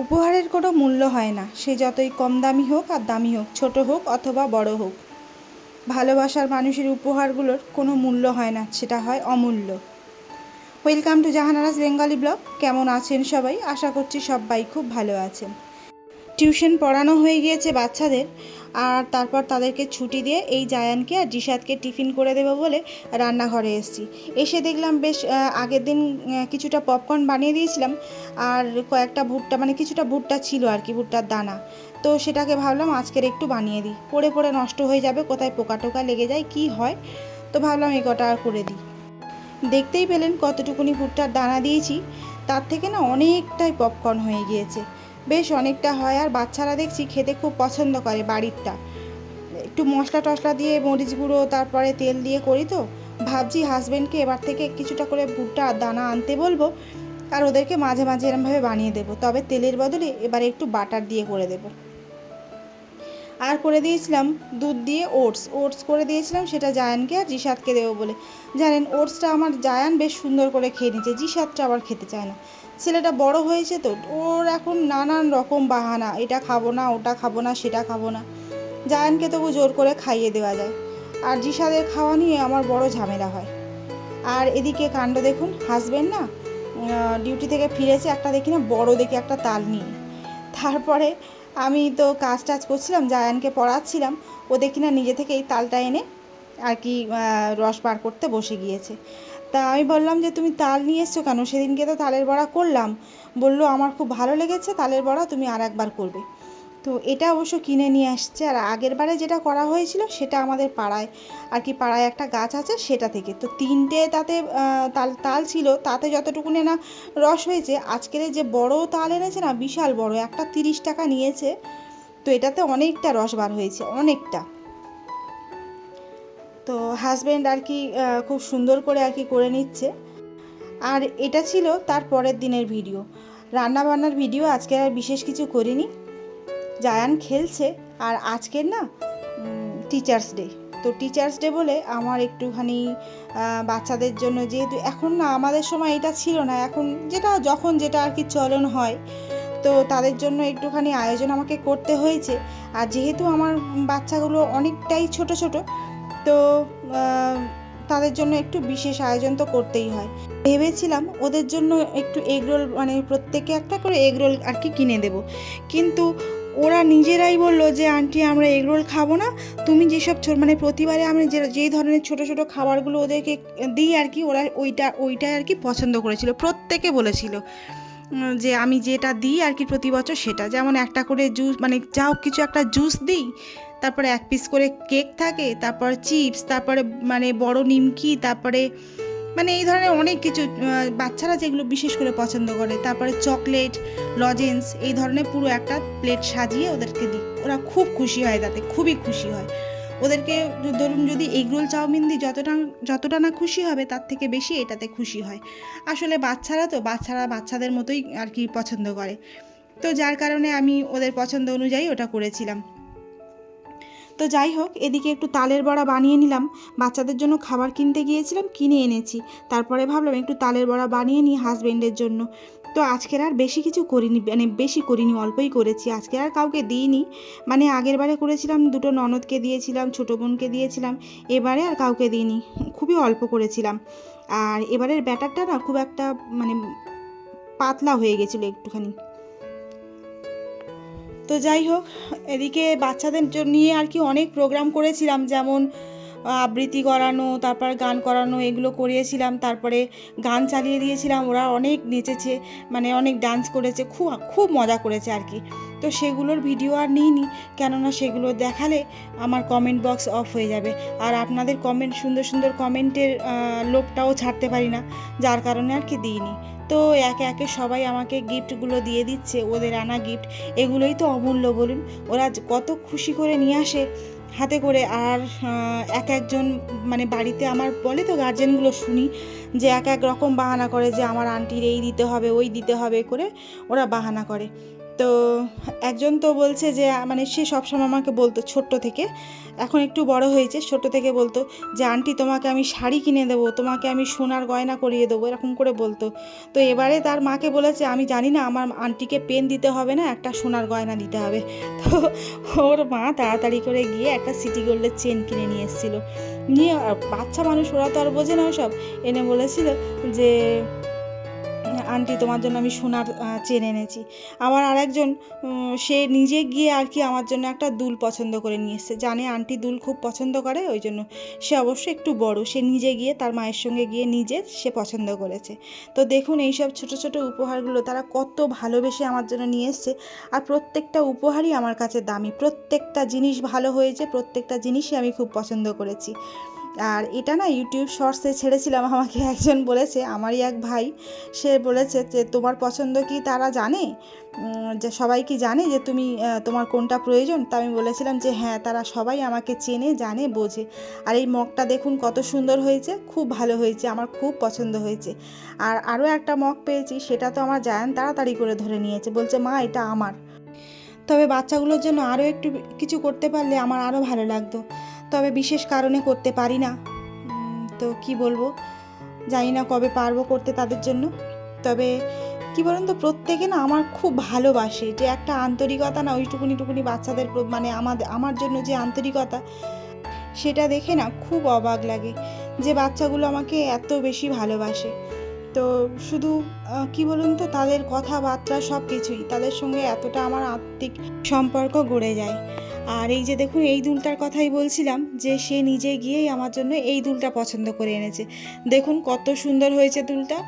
উপহারের কোনো মূল্য হয় না। সে যতই কম দামি হোক আর দামি হোক, ছোট হোক অথবা বড় হোক। ভালোবাসার মানুষের উপহারগুলোর কোনো মূল্য হয় না, সেটা হয় অমূল্য। Welcome to Jahanara's Bengali blog. কেমন আছেন সবাই? আশা করছি সবাই খুব ভালো আছেন। টিউশন পড়ানো হয়ে গিয়েছে বাচ্চাদের আর তারপর তাদেরকে ছুটি দিয়ে এই জায়ানকে আর জিসাদকে টিফিন করে দেবো বলে রান্নাঘরে এসেছি। এসে দেখলাম বেশ আগের দিন কিছুটা পপকর্ন বানিয়ে দিয়েছিলাম আর কয়েকটা ভুট্টা মানে কিছুটা ভুট্টা ছিল আর কি, ভুট্টার দানা। তো সেটাকে ভাবলাম আজকের একটু বানিয়ে দিই। পড়ে পড়ে নষ্ট হয়ে যাবে, কোথায় পোকা টোকা লেগে যায়, কি হয়? তো ভাবলাম এই কটা করে দিই। দেখতেই পেলেন কতটুকুনি ভুট্টার দানা দিয়েছি, তার থেকে না অনেকটাই পপকর্ন হয়ে গিয়েছে। বেশ অনেকটা হয় আর বাচ্চারা দেখছি খেতে খুব পছন্দ করে বাড়িরটা। একটু মশলা টশলা দিয়ে মরিচ গুঁড়ো, তারপরে তেল দিয়ে করি তো। ভাবছি হাজব্যান্ডকে এবার থেকে কিছুটা করে ভুট্টা দানা আনতে বলব আর ওদেরকে মাঝে মাঝে এরমভাবে বানিয়ে দেবো। তবে তেলের বদলে এবারে একটু বাটার দিয়ে করে দেবো। আর করে দিয়েছিলাম দুধ দিয়ে ওটস ওটস করে দিয়েছিলাম, সেটা জায়ানকে আর জিসাদকে দেবো বলে। জানেন ওটসটা আমার জায়ান বেশ সুন্দর করে খেয়ে নিচ্ছে জিসাদটা আবার খেতে চায় না। ছেলেটা বড় হয়েছে তো, ওর এখন নানান রকম বাহানা, এটা খাব না, ওটা খাব না, সেটা খাব না। জায়ানকে তবু জোর করে খাইয়ে দেওয়া যায়। আর জিসাদের খাওয়া নিয়ে আমার বড় ঝামেলা হয়। আর এদিকে কাণ্ড দেখুন হাজবেন্ড না ডিউটি থেকে ফিরেছে একটা দেখি না, বড় দেখে একটা তাল নিয়ে। তারপরে আমি তো কাজ টাজ করছিলাম, জায়ানকে পড়াচ্ছিলাম, ও দেখি না নিজে থেকে এই তালটা এনে আর কি রস বার করতে বসে গিয়েছে। তা আমি বললাম যে, তুমি তাল নিয়ে এসছো কেন? সেদিনকে তো তালের বড়া করলাম। বলল, আমার খুব ভালো লেগেছে, তালের বড়া তুমি আর একবার করবে। তো এটা অবশ্য কিনে নিয়ে আসছে। আর আগের বারে যেটা করা হয়েছিল সেটা আমাদের পাড়ায়, আর কি পাড়ায় একটা গাছ আছে সেটা থেকে। তো তিনটে তাতে তাল তাল ছিল, তাতে যতটুকুনে না রস হয়েছে, আজকের যে বড় তাল এনেছে না, বিশাল বড়, একটা তিরিশ টাকা নিয়েছে, তো এটাতে অনেকটা রস বার হয়েছে, অনেকটা। তো হাজব্যান্ড আর কি খুব সুন্দর করে আর কি করে নিচ্ছে। আর এটা ছিল তার পরের দিনের ভিডিও রান্না বান্নার ভিডিও আজকে আর বিশেষ কিছু করিনি। জায়ান খেলছে আর আজকের না টিচার্স ডে তো টিচার্স ডে বলে আমার একটুখানি বাচ্চাদের জন্য যেহেতু এখন না আমাদের সময় এটা ছিল না, এখন যেটা যখন যেটা আর কি চলন হয়, তো তাদের জন্য একটুখানি আয়োজন আমাকে করতে হয়েছে। আর যেহেতু আমার বাচ্চাগুলো অনেকটাই ছোট ছোট তো তাদের জন্য একটু বিশেষ আয়োজন তো করতেই হয়। ভেবেছিলাম ওদের জন্য একটু এগরোল মানে প্রত্যেকে একটা করে এগরোল আর কি কিনে দেব। কিন্তু ওরা নিজেরাই বলল যে, আন্টি, আমরা এগরোল খাব না। তুমি যেসব মানে প্রতিবারে আমরা যে, যেই ধরনের ছোট ছোট খাবারগুলো ওদেরকে দিই আর কি, ওরা ওইটা ওইটাই আর কি পছন্দ করেছিল। প্রত্যেকে বলেছিল যে আমি যেটা দিই আর কি প্রতি বছর সেটা। যেমন একটা করে জুস মানে যা কিছু একটা জুস দিই তারপরে এক পিস করে কেক থাকে, তারপর চিপস তারপরে মানে বড় নিমকি, তারপরে মানে এই ধরনের অনেক কিছু বাচ্চারা যেগুলো বিশেষ করে পছন্দ করে। তারপরে চকলেট লজেন্স এই ধরনের পুরো একটা প্লেট সাজিয়ে ওদেরকে দিই। ওরা খুব খুশি হয় তাতে, খুবই খুশি হয়। ওদেরকে ধরুন যদি এগরোল চাউমিন দিই, যতটা যতটা না খুশি হবে তার থেকে বেশি এটাতে খুশি হয়। আসলে বাচ্চারা তো, বাচ্চারা বাচ্চাদের মতোই আর কি পছন্দ করে। তো যার কারণে আমি ওদের পছন্দ অনুযায়ী ওটা করেছিলাম। তো যাই হোক, এদিকে একটু তালের বড়া বানিয়ে নিলাম। বাচ্চাদের জন্য খাবার কিনতে গিয়েছিলাম, কিনে এনেছি। তারপরে ভাবলাম একটু তালের বড়া বানিয়ে নিই হাজবেন্ডের জন্য। তো আজকের আর বেশি কিছু করিনি মানে বেশি করিনি, অল্পই করেছি। আজকে আর কাউকে দিইনি। মানে আগের বারে করেছিলাম, দুটো ননদকে দিয়েছিলাম, ছোটো বোনকে দিয়েছিলাম। এবারে আর কাউকে দিইনি, খুবই অল্প করেছিলাম। আর এবারের ব্যাটারটা না খুব একটা মানে পাতলা হয়ে গেছিল একটুখানি। তো যাই হোক, এদিকে বাচ্চাদের নিয়ে আর কি অনেক প্রোগ্রাম করেছিলাম। যেমন আবৃত্তি করানো, তারপর গান করানো, এগুলো করিয়েছিলাম। তারপরে গান চালিয়ে দিয়েছিলাম। ওরা অনেক নেচেছে মানে অনেক ডান্স করেছে খুব খুব মজা করেছে আর কি। তো সেগুলোর ভিডিও আর নিইনি। কেননা সেগুলো দেখালে আমার কমেন্ট বক্স অফ হয়ে যাবে। আর আপনাদের কমেন্ট সুন্দর সুন্দর কমেন্টের লোকটাও ছাড়তে পারি না। যার কারণে আর কি দিইনি। তো একে একে সবাই আমাকে গিফটগুলো দিয়ে দিচ্ছে, ওদের আনা গিফট। এগুলোই তো অমূল্য বলুন। ওরা কত খুশি করে নিয়ে আসে হাতে করে। আর এক একজন মানে বাড়িতে আমার বলে তো গার্জেনগুলো শুনি যে এক এক রকম বাহানা করে যে আমার আন্টির এই দিতে হবে, ওই দিতে হবে করে ওরা বাহানা করে। তো একজন তো বলছে যে মানে সে সবসময় আমাকে বলতো ছোট্ট থেকে। এখন একটু বড় হয়েছে ছোট থেকে বলতো যে, আন্টি, তোমাকে আমি শাড়ি কিনে দেবো, তোমাকে আমি সোনার গয়না করিয়ে দেবো, এরকম করে বলতো। তো এবারে তার মাকে বলেছে, আমি জানি না, আমার আন্টিকে পেন দিতে হবে না, একটা সোনার গয়না দিতে হবে। তো ওর মা তাড়াতাড়ি করে গিয়ে একটা সিটি গোল্ডের চেন কিনে নিয়ে এসেছিল। নিয়ে, বাচ্চা মানুষ, ওরা তো আর বোঝে না সব এনে বলেছিল যে আন্টি তোমার জন্য আমি সোনার চেন এনেছি। আমার আরেকজন সে নিজে গিয়ে আর কি আমার জন্য একটা দুল পছন্দ করে নিয়ে এসছে। জানে আন্টি দুল খুব পছন্দ করে, ওই জন্য সে অবশ্য একটু বড়। সে নিজে গিয়ে তার মায়ের সঙ্গে গিয়ে নিজে সে পছন্দ করেছে। তো দেখুন এইসব ছোট ছোট উপহারগুলো তারা কত ভালোবেসে আমার জন্য নিয়ে এসছে। আর প্রত্যেকটা উপহারই আমার কাছে দামি। প্রত্যেকটা জিনিস ভালো হয়েছে, প্রত্যেকটা জিনিসই আমি খুব পছন্দ করেছি। আর এটা না ইউটিউব শর্টসে ছেড়েছিলাম, আমাকে একজন বলেছে, আমারই এক ভাই, সে বলেছে যে, তোমার পছন্দ কি তারা জানে? যে সবাই কি জানে যে তুমি তোমার কোনটা প্রয়োজন? তা আমি বলেছিলাম যে হ্যাঁ তারা সবাই আমাকে চেনে, জানে, বোঝে। আর এই মগটা দেখুন কত সুন্দর হয়েছে, খুব ভালো হয়েছে, আমার খুব পছন্দ হয়েছে। আর আরও একটা মগ পেয়েছি, সেটা তো আমার জায়ান তাড়াতাড়ি করে ধরে নিয়েছে, বলছে, মা, এটা আমার। তবে বাচ্চাগুলোর জন্য আরও একটু কিছু করতে পারলে আমার আরও ভালো লাগতো। তবে বিশেষ কারণে করতে পারি না। তো কি বলব? জানি না কবে পারব করতে তাদের জন্য। তবে কি বলুন তো প্রত্যেকে না আমার খুব ভালোবাসে যে একটা আন্তরিকতা না ওইটুকুনি টুকুনি বাচ্চাদের মানে আমাদের, আমার জন্য যে আন্তরিকতা, সেটা দেখে না খুব অবাক লাগে যে বাচ্চাগুলো আমাকে এত বেশি ভালোবাসে। তো শুধু কি বলুন তো তাদের কথাবার্তা সব কিছুই তাদের সঙ্গে এতটা আমার আত্মিক সম্পর্ক গড়ে যায়। আর এই যে দেখুন, এই দুলটার কথাই বলছিলাম যে সে নিজে গিয়েই আমার জন্য এই দুলটা পছন্দ করে এনেছে। দেখুন কত সুন্দর হয়েছে দুলটা।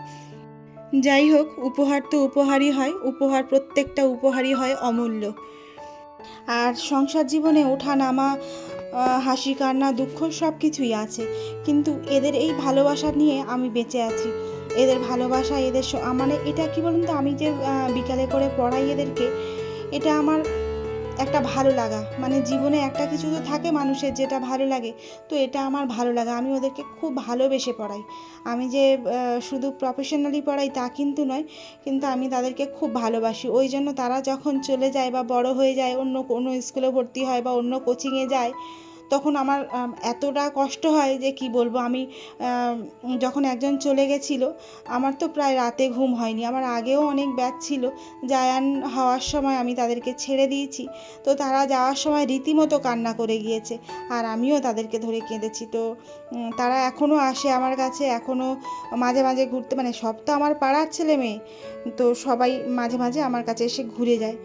যাই হোক, উপহার তো উপহারই হয়, উপহার প্রত্যেকটা উপহারই হয় অমূল্য। আর সংসার জীবনে ওঠা নামা হাসি, কান্না, দুঃখ সব কিছুই আছে। কিন্তু এদের এই ভালোবাসা নিয়ে আমি বেঁচে আছি। এদের ভালোবাসা, এদের মানে এটা কি বলুন তো, আমি যে বিকালে করে পড়াই এদেরকে, এটা আমার একটা ভালো লাগা। মানে জীবনে একটা কিছু তো থাকে মানুষের যেটা ভালো লাগে, তো এটা আমার ভালো লাগা। আমি ওদেরকে খুব ভালোবেসে পড়াই। আমি যে শুধু প্রফেশনালি পড়াই তা কিন্তু নয়, কিন্তু আমি তাদেরকে খুব ভালোবাসি। ওই জন্য তারা যখন চলে যায় বা বড় হয়ে যায়, অন্য কোনো স্কুলে ভর্তি হয় বা অন্য কোচিংয়ে যায় তখন আমার এতটা কষ্ট হয় যে কি বলব, আমি যখন একজন চলে গেছিল, আমার তো প্রায় রাতে ঘুম হয়নি। আমার আগেও অনেক ব্যাচ ছিল, জায়ান হওয়ার সময় আমি তাদেরকে ছেড়ে দিয়েছি। তো তারা যাওয়ার সময় রীতিমতো কান্না করে গিয়েছে, আর আমিও তাদেরকে ধরে কেঁদেছি। তো তারা এখনও আসে আমার কাছে, এখনও মাঝে মাঝে ঘুরতে মানে সব তো আমার পাড়ার ছেলে মেয়ে, তো সবাই মাঝে মাঝে আমার কাছে এসে ঘুরে যায়।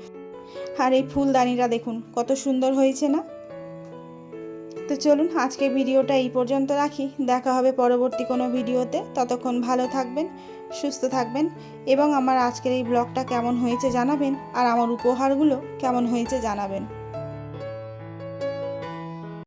আর এই ফুলদানিটা দেখুন, কত সুন্দর হয়েছে না? তো চলুন আজকে ভিডিওটা এই পর্যন্ত রাখি। দেখা হবে পরবর্তী কোনো ভিডিওতে। ততক্ষণ ভালো থাকবেন, সুস্থ থাকবেন এবং আমার আজকের এই ব্লগটা কেমন হয়েছে জানাবেন আর আমার উপহারগুলো কেমন হয়েছে জানাবেন।